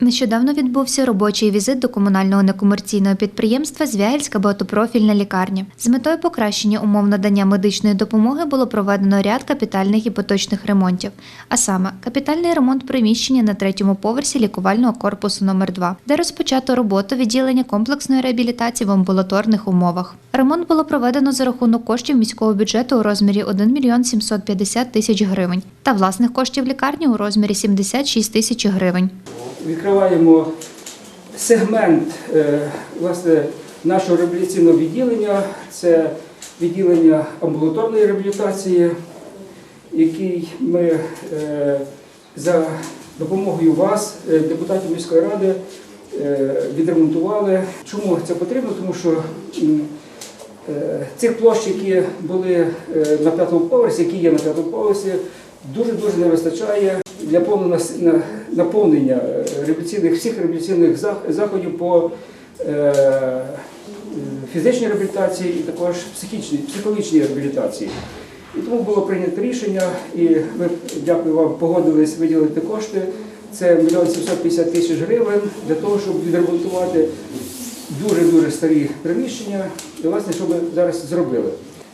Нещодавно відбувся робочий візит до комунального некомерційного підприємства Звягельська багатопрофільна лікарня. З метою покращення умов надання медичної допомоги було проведено ряд капітальних і поточних ремонтів. А саме капітальний ремонт приміщення на третьому поверсі лікувального корпусу номер 2 де розпочато роботу відділення комплексної реабілітації в амбулаторних умовах. Ремонт було проведено за рахунок коштів міського бюджету у розмірі 1 мільйон 750 тисяч гривень та власних коштів лікарні у розмірі 76 тисяч гривень. Відкриваємо сегмент е, власне, нашого реабілітаційного відділення. Це відділення амбулаторної реабілітації, який ми е, за допомогою вас, е, депутатів міської ради, відремонтували. Чому це потрібно? Тому що цих площ, які були на п'ятому поверсі, які є на п'ятому поверсі, дуже-дуже не вистачає для повного наповнення е, всіх реабілітаційних зах- заходів по е, фізичній реабілітації і також психічній, психологічній реабілітації. І тому було прийнято рішення, і ми, дякую вам, погодились виділити кошти. Це 1 мільйон 750 тисяч гривень для того, щоб відремонтувати дуже-дуже старі приміщення, і власне, що ми зараз зробили.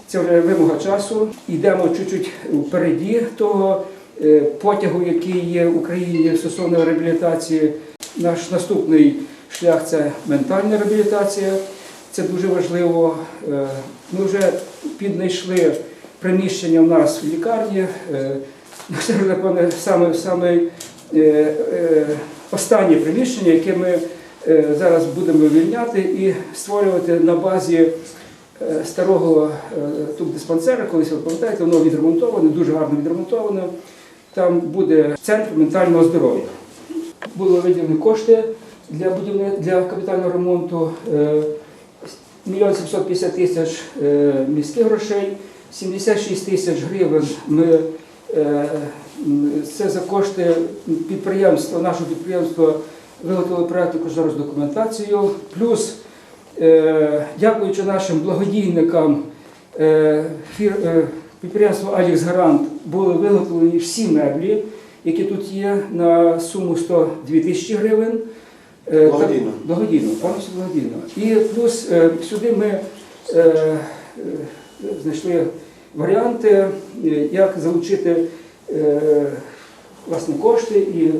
Це вже вимога часу. Йдемо чуть-чуть впереді того потягу, який є в Україні стосовно реабілітації. Наш наступний шлях це ментальна реабілітація. Це дуже важливо. Е, Ми вже піднайшли приміщення в нас в лікарні. Е, Це, саме, саме е, е, останнє приміщення, яке ми е, зараз будемо вивільняти і створювати на базі е, старого е, тут диспансера, колись ви пам'ятаєте, воно відремонтоване, дуже гарно відремонтоване. Там буде центр ментального здоров'я. Були виділені кошти для будівни... для капітального ремонту. е, Мільйон 750 тисяч е, міських грошей, 76 тисяч гривень ми е, це за кошти підприємства, нашого підприємства виготовили проєктну кошторисну документацію. Плюс, дякуючи нашим благодійникам, фір, підприємство Алікс Гарант були виготовлені всі меблі, які тут є, на суму 102 тисячі гривень. Е, Благодійно. Благодійно, повністю благодійно. І плюс е, сюди ми е, знайшли варіанти, як залучити власне кошти і,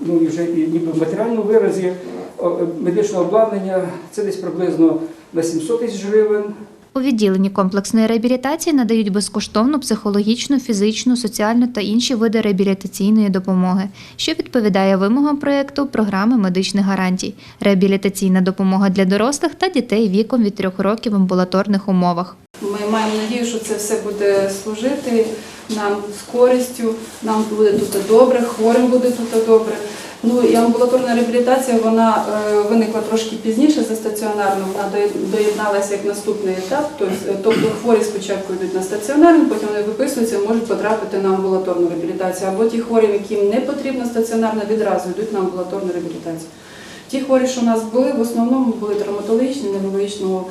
ну, і вже і ніби в матеріальному виразі медичного обладнання. Це десь приблизно на 700 тисяч гривень. У відділенні комплексної реабілітації надають безкоштовну психологічну, фізичну, соціальну та інші види реабілітаційної допомоги, що відповідає вимогам проєкту програми медичних гарантій, реабілітаційна допомога для дорослих та дітей віком від 3 років в амбулаторних умовах. Ми маємо надію, що це все буде служити нам з користю, нам буде тут добре, хворим буде тут добре. Ну і амбулаторна реабілітація вона е, виникла трошки пізніше за стаціонарну, вона доєдналася як наступний етап. Тобто, е, тобто хворі спочатку йдуть на стаціонарну, потім вони виписуються можуть потрапити на амбулаторну реабілітацію. Або ті хворі, яким не потрібна стаціонарна, відразу йдуть на амбулаторну реабілітацію. Ті хворі, що у нас були, в основному були травматологічні, неврологічного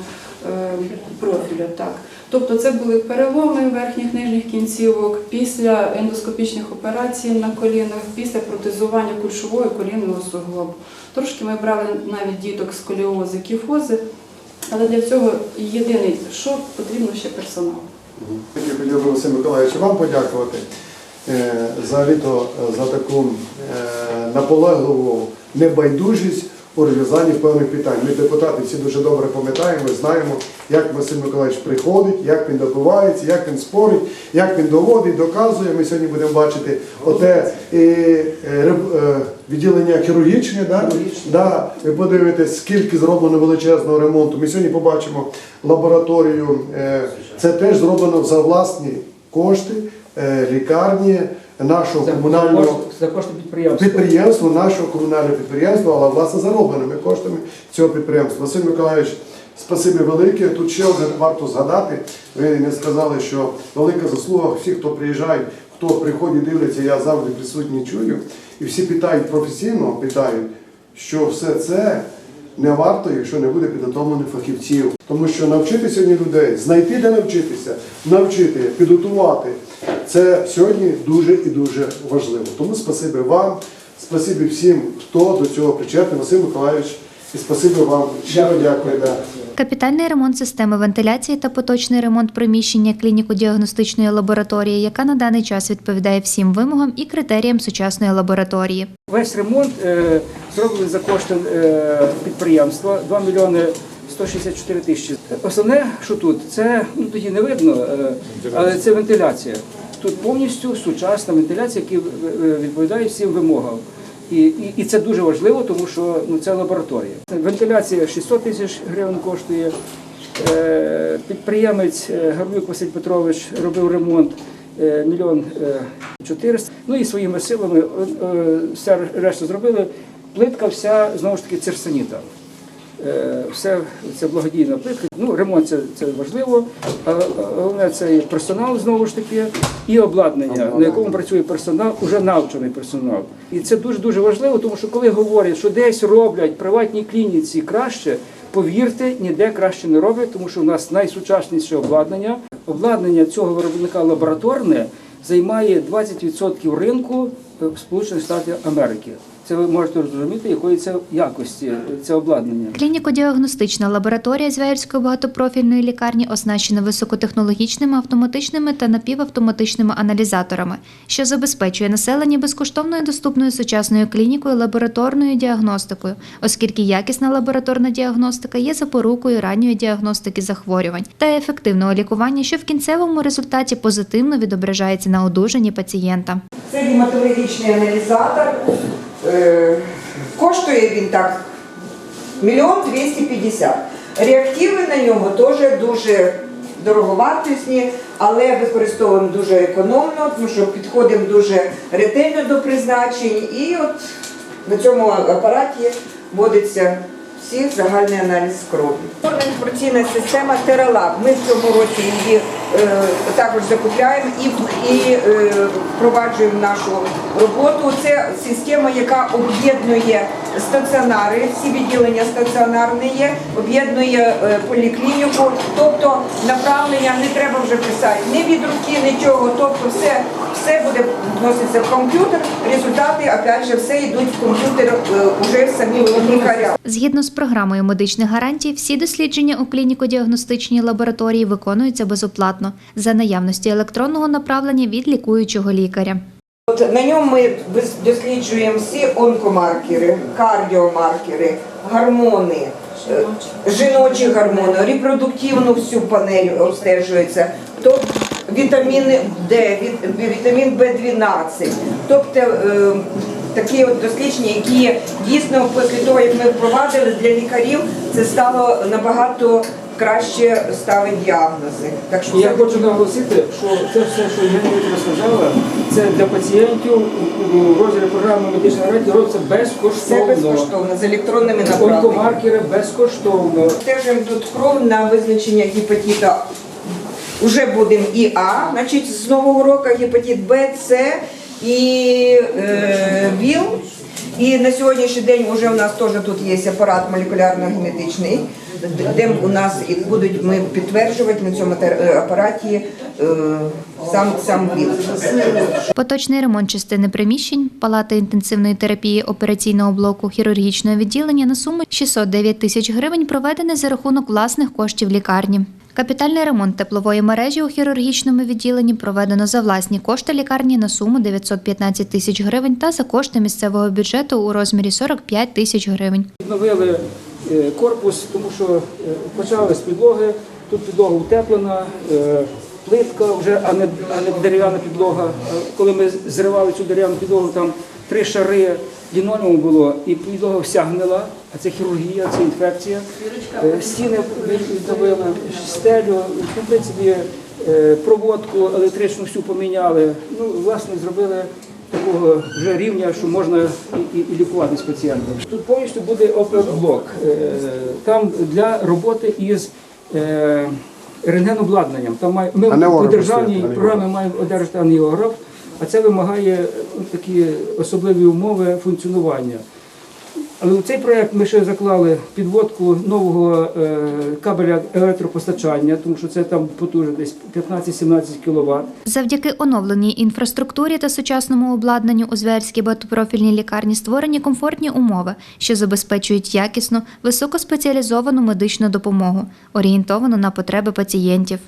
профілю. Так. Тобто це були переломи верхніх нижніх кінцівок після ендоскопічних операцій на колінах, після протезування кульшового і колінного суглобу. Трошки ми брали навіть діток з коліози, кіфози, але для цього єдиний, що потрібно ще персонал. Я хотів би Василь Миколаївич вам подякувати е, за літо е, за таку е, наполегливу небайдужість у розв'язанні певних питань. Ми депутати всі дуже добре пам'ятаємо, знаємо, як Василь Миколаївич приходить, як він добивається, як він спорить, як він доводить, доказує. Ми сьогодні будемо бачити оте е, е, е, відділення хірургічне. Да? Да, ви подивитесь, скільки зроблено величезного ремонту. Ми сьогодні побачимо лабораторію. Е, Це теж зроблено за власні кошти лікарні нашого За комунального кошти, за кошти підприємства. підприємства, нашого комунального підприємства, але власне заробленими коштами цього підприємства. Василь Миколаївич, спасибі велике. Тут ще одне варто згадати. Ви не сказали, що велика заслуга всіх, хто приїжджає, хто приходить, дивиться, я завжди присутній чую. І всі питають професійно, питають, що все це не варто, якщо не буде підготовлених фахівців. Тому що навчити сьогодні людей, знайти де навчитися, навчити, підготувати. Це сьогодні дуже і дуже важливо. Тому спасибі вам, Спасибі всім, хто до цього причетний. Василь Миколаївич, і спасибі вам. Щиро дякую. Да. Капітальний ремонт системи вентиляції та поточний ремонт приміщення клініко-діагностичної лабораторії, яка на даний час відповідає всім вимогам і критеріям сучасної лабораторії. Весь ремонт е, зроблений за кошти е, підприємства 2 мільйони 164 тисячі. Основне, що тут, це ну тоді не видно, е, але це вентиляція. Тут повністю сучасна вентиляція, яка е, відповідає всім вимогам. І, і, і це дуже важливо, тому що ну, це лабораторія. Вентиляція 600 тисяч гривень коштує. Е, Підприємець е, Василь Петрович робив ремонт е, мільйон чотириста. Ну і своїми силами е, е, все решта зробили. Плитка вся знову ж таки церсаніта. Е, Все це благодійна плитка. Ну, ремонт це, це важливо. А головне це і персонал знову ж таки, і обладнання, на якому працює персонал, уже навчений персонал. І це дуже дуже важливо, тому що коли говорять, що десь роблять в приватній клініці краще, повірте, ніде краще не роблять, тому що в нас найсучасніше обладнання. Обладнання цього виробника лабораторне займає 20% ринку в Сполучених Штатах Америки. Це ви можете зрозуміти, якої це якості це обладнання. Клініко-діагностична лабораторія Звярської багатопрофільної лікарні оснащена високотехнологічними автоматичними та напівавтоматичними аналізаторами, що забезпечує населення безкоштовною доступною сучасною клінікою лабораторною діагностикою, оскільки якісна лабораторна діагностика є запорукою ранньої діагностики захворювань та ефективного лікування, що в кінцевому результаті позитивно відображається на одужанні пацієнта. Це гематологічний аналізатор. Е, Коштує він так мільйон 250. Реактиви на нього теж дуже дороговартісні, але використовуємо дуже економно, тому що підходимо дуже ретельно до призначень. І от на цьому апараті вводиться всі загальний аналіз крові. Інформаційна система Тералаб. Ми в цьому році її е, також закупляємо і, і е, впроваджуємо нашу роботу. Це система, яка об'єднує стаціонари, всі відділення стаціонарні є, об'єднує е, поліклініку, тобто направлення не треба вже писати ні від руки, нічого. Тобто все, все буде вноситься в комп'ютер. Результати, опять же, все йдуть в комп'ютер е, уже самі лікаря. Згідно з програмою медичних гарантій, всі дослідження у клініко-діагностичній лабораторії виконуються безоплатно за наявності електронного направлення від лікуючого лікаря. От на ньому ми досліджуємо всі онкомаркери, кардіомаркери, гормони, е, жіночі гормони, репродуктивну всю панель обстежується, то вітамін Д, вітамін В12. Тобто е, такі от дослідження, які дійсно після того, як ми впровадили для лікарів, це стало набагато краще ставити діагнози. Так що я це хочу наголосити, що це все, що Євгенія розказала, це для пацієнтів у- розділі програми медичної гарантії робиться безкоштовно. безкоштовно з електронними направленнями. Онкомаркери безкоштовно. Стежимо тут кров на визначення гепатита. Уже будемо і А, значить з нового року гепатит Б, С і е, ВІЛ. І на сьогоднішній день вже у нас теж тут є апарат молекулярно-генетичний, де у нас і будуть ми підтверджувати на цьому тер- апараті е, сам, сам ВІЛ. Поточний ремонт частини приміщень, палати інтенсивної терапії операційного блоку хірургічного відділення на суму 609 тисяч гривень проведений за рахунок власних коштів лікарні. Капітальний ремонт теплової мережі у хірургічному відділенні проведено за власні кошти лікарні на суму 915 тисяч гривень та за кошти місцевого бюджету у розмірі 45 тисяч гривень. Відновили е, корпус, тому що е, почали з підлоги. Тут підлога утеплена, е, плитка вже, а не, а не дерев'яна підлога. Коли ми зривали цю дерев'яну підлогу, там три шари лінолеуму було, і підлога вся гнила, а це хірургія, це інфекція. Е, Стіни відновили, стелю, в принципі, е, проводку електричну всю поміняли. Ну, власне, зробили такого вже рівня, що можна і, і, і лікуватись пацієнтом. Тут повністю буде блок. Там для роботи із е, рентгенобладнанням. Там має, ми по державній програмі маємо одержати ангіограф, а це вимагає такі особливі умови функціонування. Але у цей проект ми ще заклали підводку нового е, кабеля електропостачання, тому що це там потужність десь 15-17 кВт. Завдяки оновленій інфраструктурі та сучасному обладнанню у Звярській багатопрофільній лікарні створені комфортні умови, що забезпечують якісну, високоспеціалізовану медичну допомогу, орієнтовану на потреби пацієнтів.